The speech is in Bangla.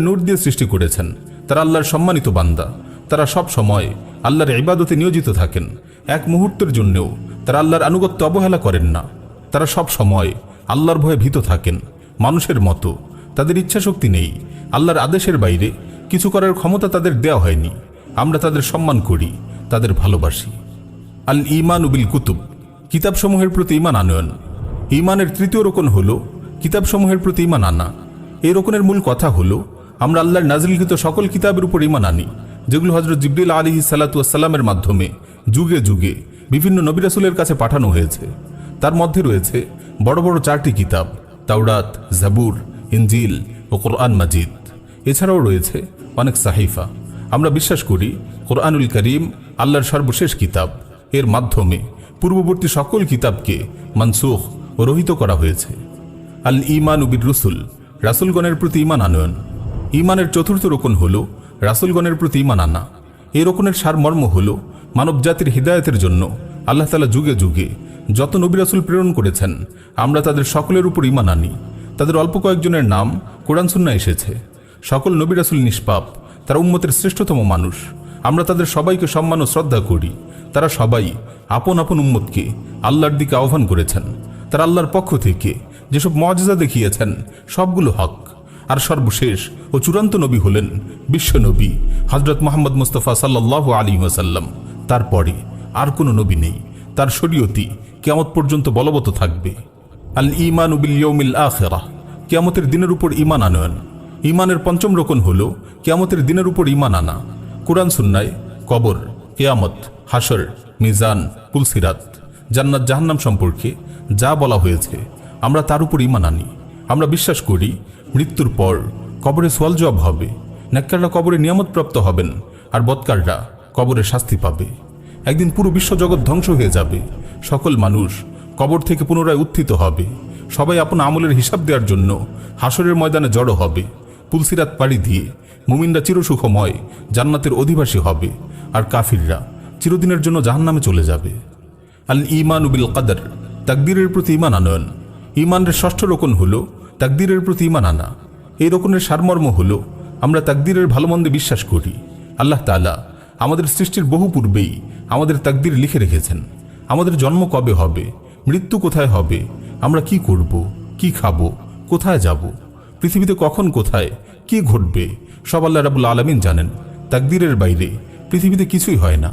নূর দিয়ে সৃষ্টি করেছেন। তারা আল্লাহর সম্মানিত বান্দা। তারা সব সময় আল্লাহর ইবাদতে নিয়োজিত থাকেন। এক মুহূর্তের জন্যও তারা আল্লাহর আনুগত্য অবহেলা করেন না। তারা সব সময় আল্লাহর ভয়ে ভীত থাকেন। মানুষের মতো। তাদের ইচ্ছা শক্তি নেই। আল্লাহর আদেশের বাইরে কিছু করার ক্ষমতা তাদের দেওয়া হয়নি। আমরা তাদের সম্মান করি, তাদের ভালোবাসি। আল ইমান উবিল কুতুব কিতাবসমূহের প্রতি ইমান আনয়ন। ইমানের তৃতীয় রোকন হল, কিতাবসমূহের প্রতি ইমান আনা। এই রোকনের মূল কথা হল আমরা আল্লাহর নাজিলকৃত সকল কিতাবের উপর ইমান আনি। যেগুলো হজরত জিবরিল আলী সালাতামের মাধ্যমে যুগে যুগে বিভিন্ন নবী রাসূলের কাছে পাঠানো হয়েছে। তার মধ্যে রয়েছে বড় বড় চারটি কিতাব, তাওরাত, জাবুর ইঞ্জিল ও কোরআন মাজিদ। এছাড়াও রয়েছে অনেক সাহিফা। আমরা বিশ্বাস করি কোরআনুল করিম আল্লাহর সর্বশেষ কিতাব। এর মাধ্যমে পূর্ববর্তী সকল কিতাবকে মানসুখ ও রহিত করা হয়েছে। আল ইমান উবির রসুল রাসুলগণের প্রতি ইমান আনয়ন। ইমানের চতুর্থ রোকন হল, রাসুলগণের প্রতি ইমান আনা। এই রোকনের সারমর্ম হল, মানবজাতির হৃদায়তের জন্য আল্লাহ তালা যুগে যুগে যত নবী রাসুল প্রেরণ করেছেন, আমরা তাদের সকলের উপর ইমান আনি। তাদের অল্প কয়েকজনের নাম কোরআন সুন্না এসেছে। সকল নবী রাসুল নিষ্পাপ, তারা উম্মতের শ্রেষ্ঠতম মানুষ। আমরা তাদের সবাইকে সম্মান ও শ্রদ্ধা করি। তারা সবাই আপন আপন উম্মতকে আল্লাহর দিকে আহ্বান করেছেন। তারা আল্লাহর পক্ষ থেকে যেসব মর্যাদা দেখিয়েছেন, সবগুলো হক। আর সর্বশেষ ও চূড়ান্ত নবী হলেন বিশ্ব নবী হজরত মোহাম্মদ মুস্তফা সাল্লাহ আলী ওয়াসাল্লাম। তারপরে আর কোনো নবী নেই। তার শরীয়তি কেমত পর্যন্ত বলবৎ থাকবে। আল ইমান উবিল আখেরা কেয়ামতের দিনের উপর ইমান আনয়ন। ইমানের পঞ্চম রোকন হল কেয়ামতের দিনের উপর ইমান আনা। কোরআন সুন্নায় কবর, কেয়ামত হাসর মিজান, পুলসিরাত, জান্নাত জাহান্নাম সম্পর্কে যা বলা হয়েছে, আমরা তার উপর ইমান আনি। আমরা বিশ্বাস করি, মৃত্যুর পর কবরে সোয়াল জবাব হবে। নেককাররা কবরে নিয়ামতপ্রাপ্ত হবেন, আর বৎকাররা কবরে শাস্তি পাবে। একদিন পুরো বিশ্বজগৎ ধ্বংস হয়ে যাবে। সকল মানুষ কবর থেকে পুনরায় উত্থিত হবে। সবাই আপন আমলের হিসাব দেওয়ার জন্য হাসরের ময়দানে জড়ো হবে। পুলসিরাত পাড়ি দিয়ে মুমিনরা চিরসুখময় জান্নাতের অধিবাসী হবে, আর কাফিররা চিরদিনের জন্য জাহান্নামে চলে যাবে। আল ইমান উবিল কাদার তাকদিরের প্রতি ইমান আনয়ন। ইমানের ষষ্ঠ রোকন হল তাকদিরের প্রতি ইমান আনা। এই রকমের সারমর্ম হল, আমরা তাকদিরের ভালো মন্দে বিশ্বাস করি। আল্লাহ তালা আমাদের সৃষ্টির বহু পূর্বেই আমাদের তাকদির লিখে রেখেছেন। আমাদের জন্ম কবে হবে? মৃত্যু কোথায় হবে? আমরা কি করব? কি খাব? কোথায় যাব? পৃথিবীতে কখন কোথায়? কি ঘটবে? সব আল্লাহ রাবুল আলমিন জানেন। তাকদিরের বাইরে পৃথিবীতে কিছুই হয় না।